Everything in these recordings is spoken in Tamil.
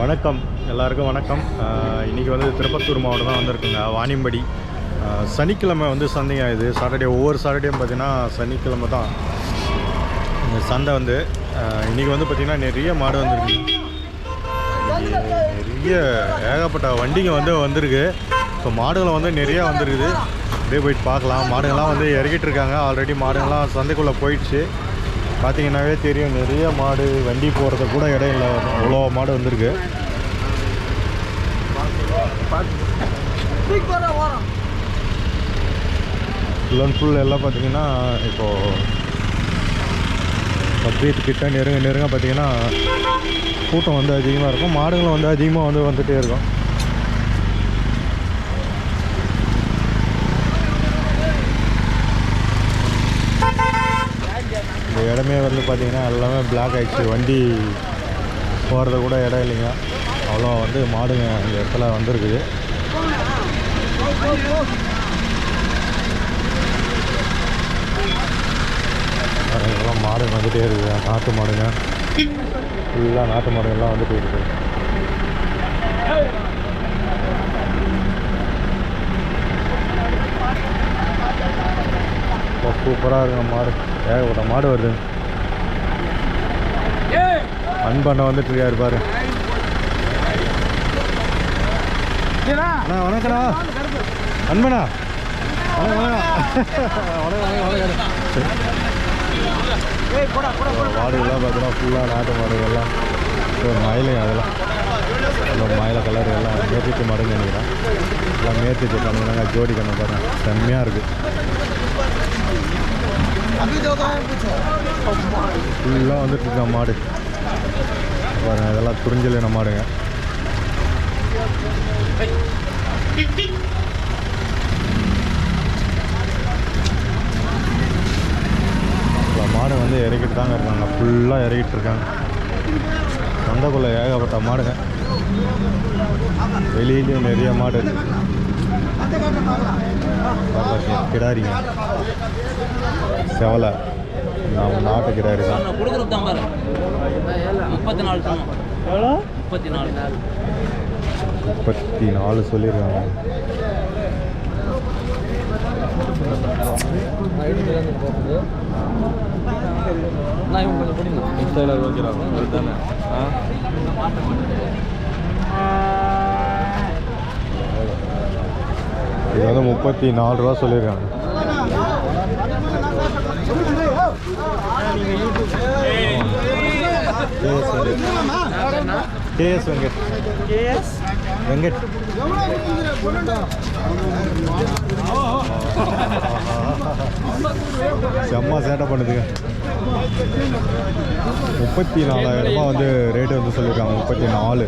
வணக்கம். எல்லாருக்கும் வணக்கம். இன்றைக்கி இன்னைக்கு வந்து திருப்பத்தூர் மாவட்டம் தான் வந்திருக்குங்க. வாணியம்படி. சனிக்கிழமை வந்து சந்தை ஆகுது சாட்டர்டே ஒவ்வொரு சாட்டர்டேயும் பார்த்திங்கன்னா சனிக்கிழமை தான். இந்த சந்தை வந்து இன்றைக்கி இன்னைக்கு வந்து பார்த்திங்கன்னா நிறைய மாடு வந்திருக்கு. நிறைய ஏகப்பட்ட வண்டிங்க வந்து வந்திருக்கு. இப்போ மாடுகளை வந்து நிறையா வந்துருக்குது. அப்படியே போயிட்டு பார்க்கலாம். மாடுங்கள்லாம் வந்து இறக்கிட்டு இருக்காங்க. ஆல்ரெடி மாடுங்கள்லாம் சந்தைக்குள்ளே போயிடுச்சு. பார்த்தீங்கன்னாவே தெரியும் நிறைய மாடு வண்டி போகிறத கூட இடம் இல்லை அவ்வளோ மாடு வந்திருக்கு. ஃபுல் அண்ட் ஃபுல் எல்லாம் பார்த்தீங்கன்னா இப்போது பக்ரீத் கிட்ட நெருங்க நெருங்க பார்த்தீங்கன்னா கூட்டம் வந்து அதிகமாக இருக்கும். மாடுகளும் வந்து அதிகமாக வந்து வந்துகிட்டே இருக்கும் இந்த இடமே வந்து பார்த்திங்கன்னா எல்லாமே பிளாக் ஆகிடுச்சு வண்டி போகிறது கூட இடம் இல்லைங்க. அவ்வளோ வந்து மாடுங்க இந்த இடத்துல வந்திருக்குது. இதெல்லாம் மாடு வந்துகிட்டே இருக்குது. நாட்டு மாடுங்க. ஃபுல்லாக நாட்டு மாடுங்கள்லாம் வந்துட்டு இருக்குது. சூப்பராக இருக்குங்க மாடு. ஏகப்பட்ட மாடு வருது. அன்பண்ண வந்துட்டு இருக்காரு பாரு. அண்ணா வணக்கண்ணா. அன்பண்ணா. மாடுகள்லாம் பார்த்தீங்கன்னா ஃபுல்லாக நாட்டு மாடுகள்லாம். ஸோ மயிலையும் அதெல்லாம். அந்த மயில கலர் எல்லாம் மேத்திட்டு மாடுங்க நினைக்கிறேன். எல்லாம் மேத்திட்டு கண்ணுங்க ஜோடி கண்ணு பாருங்க. செம்மையாக இருக்குது ஃபுல்லாக வந்துட்டு இருக்கா மாடு. பாருங்க இதெல்லாம் துறிஞ்சலின மாடுங்க. மாடு வந்து இறக்கிட்டு தாங்க இருக்காங்க. ஃபுல்லாக இறக்கிட்டு இருக்காங்க. சந்தைக்குள்ளே ஏகப்பட்ட மாடுங்க. வெளியிலையும் நிறைய மாடு இருக்கு. கிடாரிங்க. செவலை. நம்ம நாட்டு கிடாரி தான். கொடுக்குறது தான் பாரு. முப்பத்தி நாலு முப்பத்தி நாலு முப்பத்தி நாலு சொல்லியிருக்காங்க. நான் இவங்க கொஞ்சம் பிடிங்க இது வந்து முப்பத்தி நாலு ரூபா சொல்லியிருக்காங்க. கேஎஸ் வெங்கட். கேஎஸ் வெங்கட். வெங்கட் செம்ம சேட்டை பண்ணுதுங்க. முப்பத்தி நாலாயிரம் ரூபாய் வந்து ரேட்டு வந்து சொல்லியிருக்காங்க. முப்பத்தி நாலு.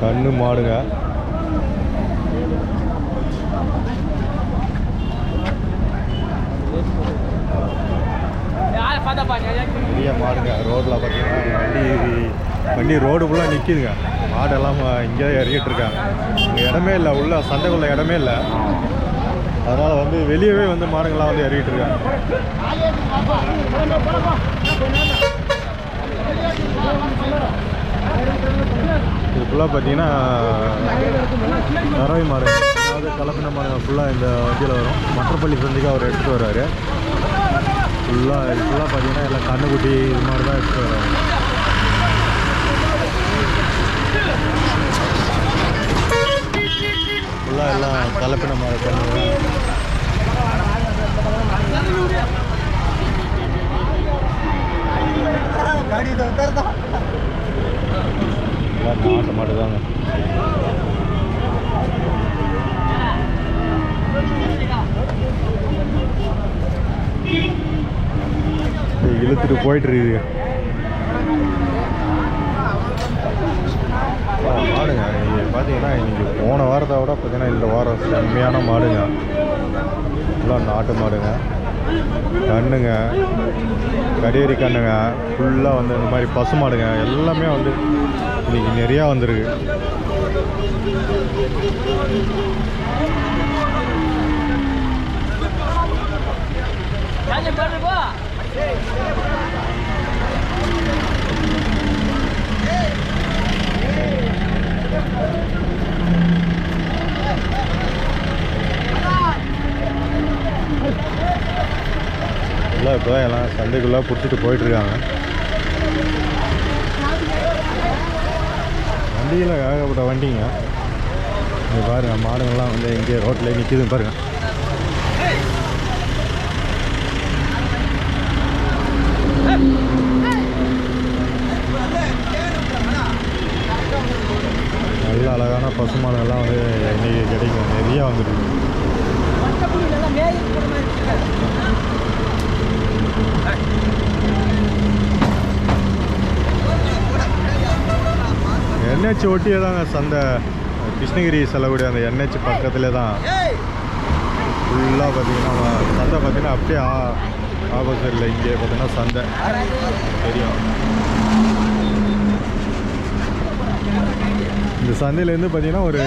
கண்ணு மாடுங்க. பெரிய மாடுங்க. ரோட்டில் பார்த்தீங்கன்னா வண்டி வண்டி ரோடு ஃபுல்லாக நிற்கிதுங்க மாடெல்லாம் இங்கே இறங்கிட்டு இருக்காங்க. இங்கே இடமே இல்லை. உள்ள சந்தைக்குள்ள இடமே இல்லை. அதனால் வந்து வெளியவே வந்து மாடுங்கள்லாம் வந்து இறங்கிட்டு இருக்காங்க. இது ஃபுல்லாக பார்த்தீங்கன்னா தரவை மாடு. அதாவது கலப்பின மாடுகள் ஃபுல்லாக இந்த வண்டியில் வரும். மற்றப்பள்ளி சந்திக்கு அவர் எடுத்துகிட்டு வர்றாரு. ஃபுல்லாக இது ஃபுல்லாக பார்த்தீங்கன்னா எல்லாம் கண்ணுக்குட்டி இது மாதிரி தான் எடுத்துகிட்டு வர்றாங்க ஃபுல்லாக எல்லாம் கலப்பின மாதிரி கண்ணுங்க ஆட்ட மாட்டுதாங்க இழுத்துட்டு போயிட்டு இருக்குது மாடுங்க இங்கே பார்த்தீங்கன்னா இன்னைக்கு மாடை விட பார்த்தீங்கன்னா இந்த வாரம் செம்மையான மாடுங்க. ஃபுல்லாக நாட்டு மாடுங்க. கண்ணுங்க கடியரி கண்ணுங்க ஃபுல்லாக வந்து இந்த மாதிரி பசு மாடுங்க. எல்லாமே வந்து இன்னைக்கு நிறையா வந்திருக்கு. எல்லாம் இப்போ எல்லாம் சந்தைக்குள்ளே பிடிச்சிட்டு போயிட்டுருக்காங்க. வண்டியில் ஏகப்பட்ட வண்டிங்க. இங்கே பாருங்கள் மாடுங்கள்லாம் வந்து இங்கே ரோட்டில் நிற்கிது பாருங்கள் நல்ல அழகான பசுமானெல்லாம் வந்து இன்றைக்கி கிடைக்கும். நிறையா வந்துருக்கு. என்ஹெச் ஒட்டியே தாங்க சந்தை. கிருஷ்ணகிரி செல்லக்கூடிய அந்த என்ஹெச் பக்கத்துலேயே தான். ஃபுல்லாக பார்த்தீங்கன்னா சந்தை பார்த்தீங்கன்னா அப்படியே ஆப்போசிட்டில் இங்கே பார்த்தீங்கன்னா சந்தை. தெரியும். இந்த சந்தையிலேருந்து பார்த்தீங்கன்னா ஒரு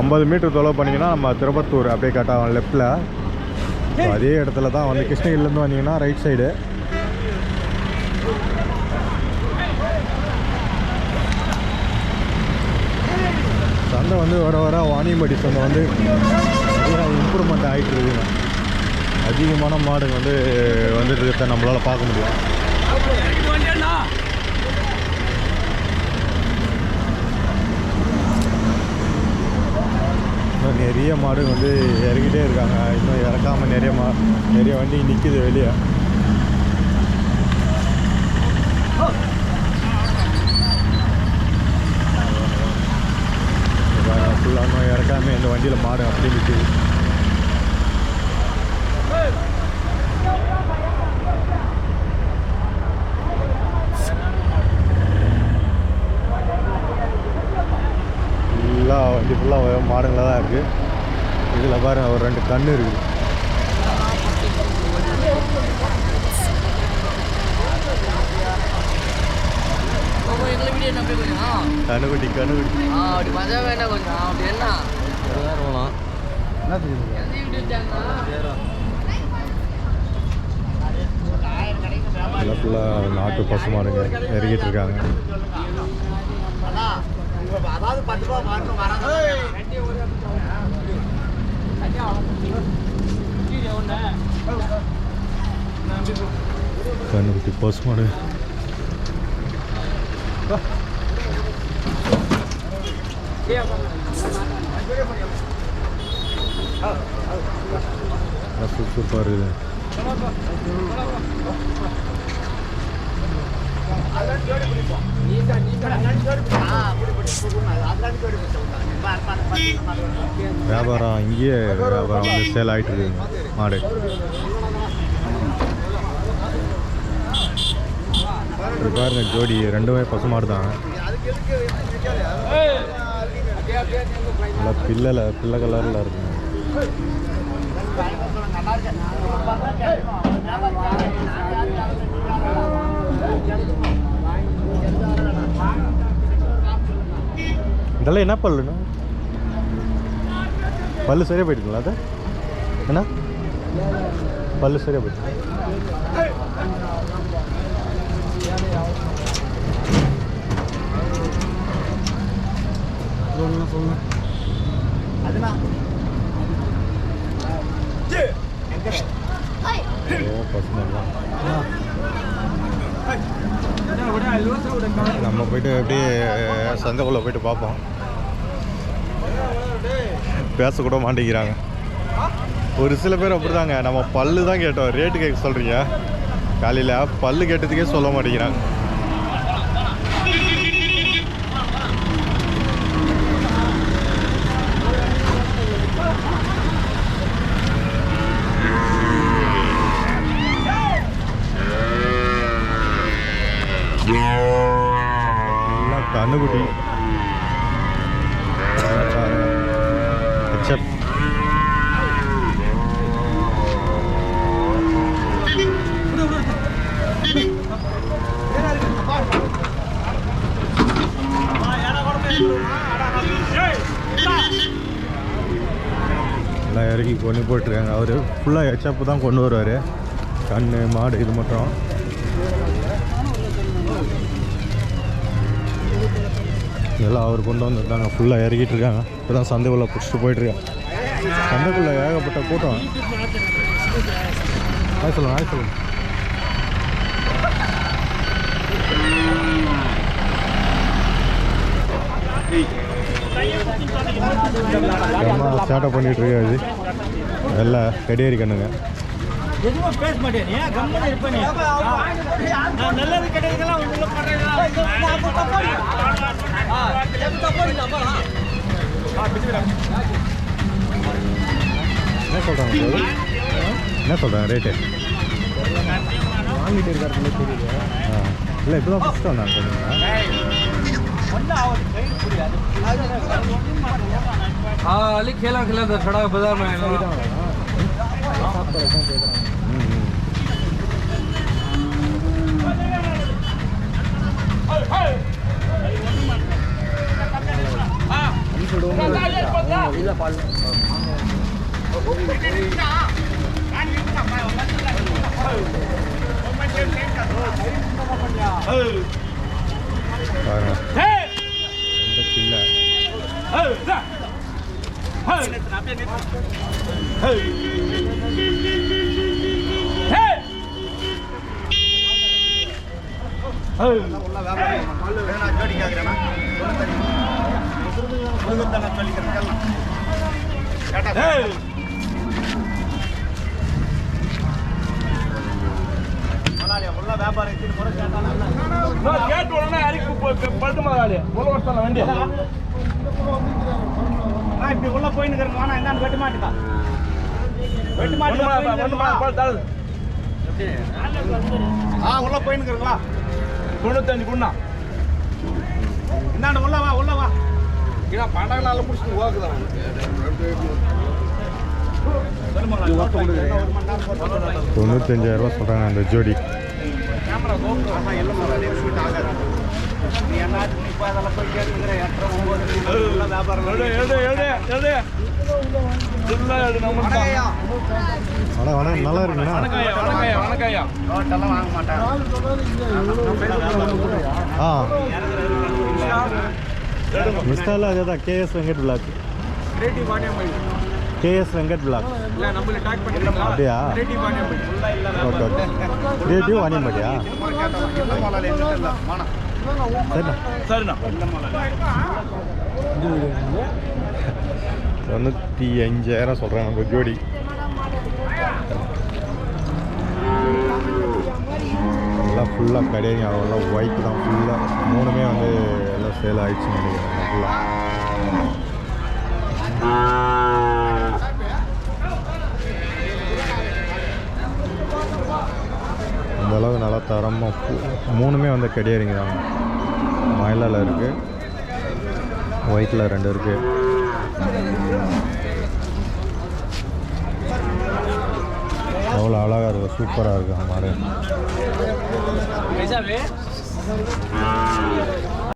ஐம்பது மீட்டர் தொலைவு பண்ணிங்கன்னா நம்ம திருப்பத்தூர் அப்படியே கட்டாகும் லெஃப்டில் அதே இடத்துல தான் வந்து கிருஷ்ணகிரிலேருந்து வந்தீங்கன்னா ரைட் சைடு சந்தை வந்து வர வர வாணியம்படி சந்தை வந்து இம்ப்ரூவ்மெண்ட் ஆகிட்டு இருக்குங்க அதிகமான மாடுங்க வந்து வந்துட்டு இருக்கிறத நம்மளால் பார்க்க முடியும் இன்னும் நிறைய மாடு வந்து இறங்கிட்டே இருக்காங்க. இன்னும் இறக்காமல் நிறைய மா நிறைய வண்டி நிற்கிது வெளியே. ஃபுல்லாக இறக்காம இந்த வண்டியில் மாடு அப்படியே நிற்கிது ஃபுல்லாக ஃபுல்லாக மாடுங்களாக தான் இருக்குது இதில் பாருங்க ஒரு ரெண்டு கண்ணு இருக்குது. கண்ணுக்குட்டி ஆ அப்படி மஜா வேண்டாம் கொஞ்சம் அப்படி என்ன? என்ன தெரியுது? எந்த வீடியோ சேனல் எல்லாம் ஃபுல்லாக நாட்டு பசு மாடுங்க இறங்கிட்டு கண்ணுக்குட்டி மாடு சூப்பராக இருக்குது வியாபாரம் இங்கேயே வியாபாரம் வந்து சேல் ஆகிட்டு இருக்குங்க மாடு. பாருங்க ஜோடி. ரெண்டுமே பசு மாடு தான். நல்லா பிள்ளைல பிள்ளை கலரில் இருக்குங்க. இதெல்லாம் என்ன பல்லுண்ணா பல்லு சரியாக போயிட்டுங்களா அது? என்ன? பல்லு சரியாக போயிட்டு நம்ம போயிட்டு அப்படியே சந்தைக்குள்ளே போயிட்டு பார்ப்போம். பேசக்கூட மாட்டேங்கிறாங்க ஒரு சில பேர் அப்படிதாங்க. நம்ம பல்லு தான் கேட்டோம். ரேட்டு கேட்க சொல்கிறீங்க காலையில் பல்லு கேட்டதுக்கே சொல்ல மாட்டேங்கிறாங்க. கண்ணுக்குட்டி. சார் எல்லாம் இறங்கி கொண்டு போயிட்டுருக்காங்க. அவர் ஃபுல்லாக எச்சப்பு தான் கொண்டு வருவார். கண் மாடு இது மட்டும். இதெல்லாம் அவர் கொண்டு வந்துருந்தாங்க ஃபுல்லாக இறக்கிட்டு இருக்காங்க. இப்போ தான் சந்தைக்குள்ளே பிடிச்சிட்டு போயிட்டுருக்காங்க. சந்தைக்குள்ளே ஏகப்பட்ட கூட்டம். ஆய் சொல்லுங்க ஆய் சொல்லுங்க சேட்டை பண்ணிட்டு இருக்காது வெள்ளை கடியேறி கண்ணுங்க எதுவும் பேச மாட்டேன். கம்மன் இருப்பேன் நல்லது உள்ள என்ன சொல்கிறாங்க என்ன சொல்கிறாங்க ரேட்டு வாங்கிட்டு இருக்காருல தெரியுது ஆ இல்லை இப்போ தான் ஃபஸ்ட்டு வந்தாங்க சொல்லுங்க हाँ अली खेला खेला था खड़ा बाजार में கேட்டு உடனே அரிக்கு படுத்து மாதிரி ஒரு வருஷம் வண்டி இப்படி உள்ள போயின்னு இருக்கிறாங்க என்னன்னு வெட்டு மாட்டுக்கா. ஆ உள்ள போயின்னு இருக்கிறீங்களா? தொண்ணூத்தஞ்சு குண்ணா இந்தாண்ட உள்ள வா உள்ள வா. ஏன்னா பன்னெண்டு நாள் முடிச்சுட்டு தொண்ணூத்தஞ்சாயிரம் ரூபா சொல்கிறாங்க அந்த ஜோடி. நீ என்ன நீ இப்போ அதெல்லாம் போய் கேட்டுக்கிற எட்டரை ஒம்பது உள்ள வியாபாரம் நல்லா இருக்குண்ணா ஆ. மிஸ்டால அதே தான் K S Venkat block. K S Venkat block. அப்படியா? Okay okay. ரேட்டிவ் வாணியம்பாடியா சரிண்ணா. சரிண்ணா. தொண்ணூற்றி அஞ்சாயிரம் சொல்கிறாங்க அந்த ஜோடி. எல்லாம் ஃபுல்லாக கிடையாது அதெல்லாம் ஒயிட் தான் ஃபுல்லாக மூணுமே வந்து எல்லாம் சேல் ஆயிடுச்சுன்னு நினைக்கிறேன் ஃபுல்லாக நல்லா தரமாக மூணுமே வந்து கிடையாதுங்க. தான் மயிலால் இருக்குது ஒயிட்டில் ரெண்டு இருக்குது அவ்வளோ அழகாக இருக்குது சூப்பராக இருக்குது மாடு